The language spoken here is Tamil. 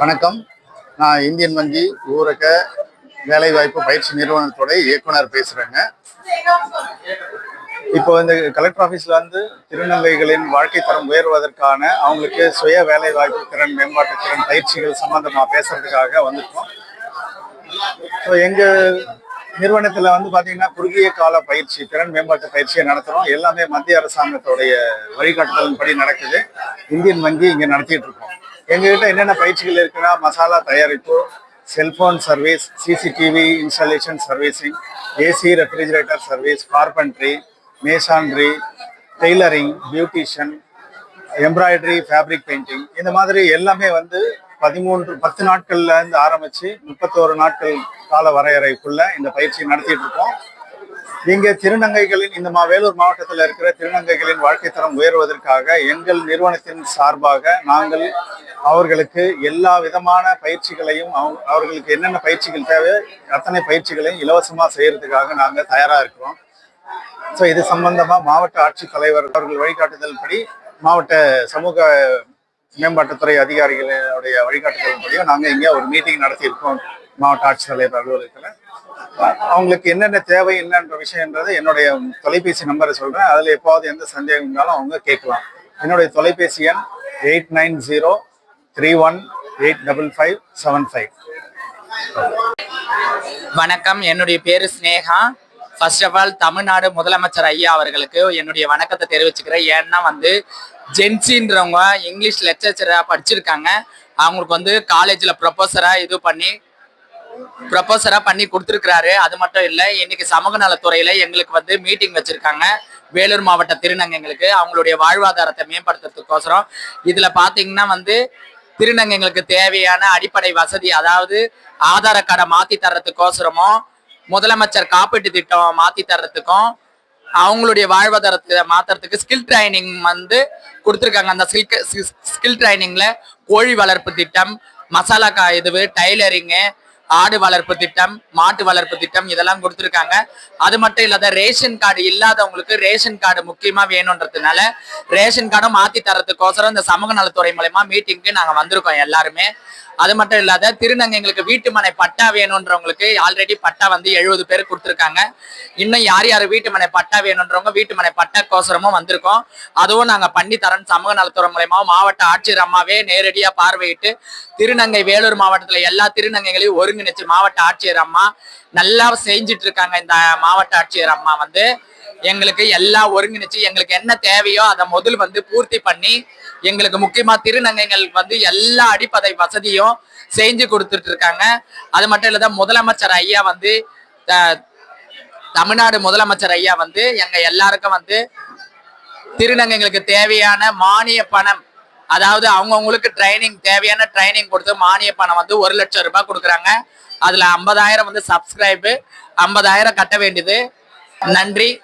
வணக்கம். நான் இந்தியன் வங்கி ஊரக வேலைவாய்ப்பு பயிற்சி நிறுவனத்தோட இயக்குனர் பேசுறேங்க. இப்போ இந்த கலெக்டர் ஆஃபீஸ்ல வந்து திருநெல்வேலிகளின் வாழ்க்கை தரம் உயர்வதற்கான அவங்களுக்கு சுய வேலை வாய்ப்பு திறன் மேம்பாட்டு திறன் பயிற்சிகள் சம்பந்தமா பேசுறதுக்காக வந்திருக்கோம். ஸோ எங்க நிறுவனத்துல வந்து பாத்தீங்கன்னா குறுகிய கால பயிற்சி திறன் மேம்பாட்டு பயிற்சியை நடத்துறோம். எல்லாமே மத்திய அரசாங்கத்தோடைய வழிகாட்டுதலின்படி நடக்குது. இந்தியன் வங்கி இங்க நடத்திட்டு இருக்கோம். எங்ககிட்ட என்னென்ன பயிற்சிகள் இருக்குன்னா மசாலா தயாரிப்பு cellphone service CCTV installation servicing AC refrigerator service carpentry masonry tailoring beautician embroidery fabric painting இந்த மாதிரி எல்லாமே வந்து பதிமூன்று பத்து நாட்கள்ல இருந்து ஆரம்பிச்சு முப்பத்தோரு நாட்கள் கால வரையறைக்குள்ள இந்த பயிற்சியை நடத்திட்டு இருக்கோம். இங்க திருநங்கைகளின் இந்த மா வேலூர் மாவட்டத்தில் இருக்கிற திருநங்கைகளின் வாழ்க்கை தரம் உயர்வதற்காக எங்கள் நிறுவனத்தின் சார்பாக நாங்கள் அவர்களுக்கு எல்லா விதமான பயிற்சிகளையும் அவங்க- அவர்களுக்கு என்னென்ன பயிற்சிகள் தேவை அத்தனை பயிற்சிகளையும் இலவசமா செய்யறதுக்காக நாங்கள் தயாரா இருக்கிறோம். ஸோ இது சம்பந்தமா மாவட்ட ஆட்சித்தலைவர் அவர்கள் வழிகாட்டுதல் படி மாவட்ட சமூக மேம்பாட்டுத்துறை அதிகாரிகளுடைய வழிகாட்டுதல்படியும் நாங்கள் இங்கே ஒரு மீட்டிங் நடத்தியிருக்கோம் மாவட்ட ஆட்சித்தலைவர் அலுவலகத்தில். அவங்களுக்கு என்னென்ன தேவை என்னன்ற விஷயன்றது என்னுடைய தொலைபேசி நம்பரை சொல்கிறேன் அதில் எப்போது எந்த சந்தேகம் இருந்தாலும் அவங்க கேட்கலாம். என்னுடைய தொலைபேசி எண் eight nine zero three one eight double five seven five. வணக்கம் என்னுடைய பேரு Sneha first of all Tamil Nadu முதலமைச்சர் ஐயா அவர்களுக்கு என்னுடைய வணக்கத்தை தெரிவிச்சுக்கிறேன். ஏன்னா வந்து ஜென்சின்றவங்க இங்கிலீஷ் லெக்சரராக படிச்சிருக்காங்க. அவங்களுக்கு வந்து காலேஜில் ப்ரொஃபஸராக இது பண்ணி ப்ரொஃபஸராக பண்ணி கொடுத்துருக்கிறாரு. அது மட்டும் இல்லை இன்னைக்கு சமூக நலத்துறையில் எங்களுக்கு வந்து மீட்டிங் வச்சுருக்காங்க. வேலூர் மாவட்ட திருநங்கைங்களுக்கு அவங்களுடைய வாழ்வாதாரத்தை மேம்படுத்துறதுக்கோசரம். இதில் பார்த்தீங்கன்னா வந்து திருநங்கைங்களுக்கு தேவையான அடிப்படை வசதி அதாவது ஆதார கார்டை மாற்றி தர்றதுக்கோசரமும் முதலமைச்சர் காப்பீட்டு திட்டம் மாத்தி தர்றதுக்கும் அவங்களுடைய வாழ்வாதாரத்தை மாத்துறதுக்கு ஸ்கில் ட்ரைனிங் வந்து கொடுத்துருக்காங்க. அந்த ஸ்கில் ஸ்கில் ட்ரைனிங்ல கோழி வளர்ப்பு திட்டம் மசாலா கா இது டைலரிங்கு ஆடு வளர்ப்பு திட்டம் மாட்டு வளர்ப்பு திட்டம் இதெல்லாம் கொடுத்துருக்காங்க. அது மட்டும் இல்லாத ரேஷன் கார்டு இல்லாதவங்களுக்கு ரேஷன் கார்டு முக்கியமா வேணுன்றதுனால ரேஷன் கார்டும் மாத்தி தரத்துக்கோசரம் இந்த சமூக நலத்துறை மூலயமா மீட்டிங்க்கு நாங்க வந்திருக்கோம் எல்லாருமே. அது மட்டும் இல்லாத திருநங்கைங்களுக்கு வீட்டு மனை பட்டா வேணுன்றவங்களுக்கு ஆல்ரெடி பட்டா வந்து எழுபது பேர் கொடுத்துருக்காங்க. இன்னும் யார் யார் வீட்டு மனை பட்டா வேணுன்றவங்க வீட்டு மனை பட்டாக்கோசரமும் வந்திருக்கோம். அதுவும் நாங்கள் பண்ணி தரோம் சமூக நலத்துறை மூலயமா. மாவட்ட ஆட்சியர் அம்மாவே நேரடியாக பார்வையிட்டு திருநங்கை வேலூர் மாவட்டத்தில் எல்லா திருநங்கைகளையும் ஒருங்கிணைச்சு மாவட்ட ஆட்சியர் அம்மா நல்லா செஞ்சிட்டு இருக்காங்க இந்த மாவட்ட ஆட்சியர் அம்மா வந்து. எங்களுக்கு எல்லாம் ஒருங்கிணைச்சு எங்களுக்கு என்ன தேவையோ அதை முதல் வந்து பூர்த்தி பண்ணி எங்களுக்கு முக்கியமா திருநங்கைகள் வந்து எல்லா அடிப்படை வசதியும் செஞ்சு கொடுத்துட்டு இருக்காங்க. அது மட்டும் இல்லாத முதலமைச்சர் ஐயா வந்து த- தமிழ்நாடு முதலமைச்சர் ஐயா வந்து எங்க எல்லாருக்கும் வந்து திருநங்கைகளுக்கு தேவையான மானிய பணம் அதாவது அவங்கவுங்களுக்கு ட்ரைனிங் தேவையான ட்ரைனிங் கொடுத்து மானிய பணம் வந்து ஒரு லட்சம் ரூபாய் கொடுக்குறாங்க. அதுல ஐம்பதாயிரம் வந்து சப்ஸ்கிரைபு ஐம்பதாயிரம் கட்ட வேண்டியது. நன்றி.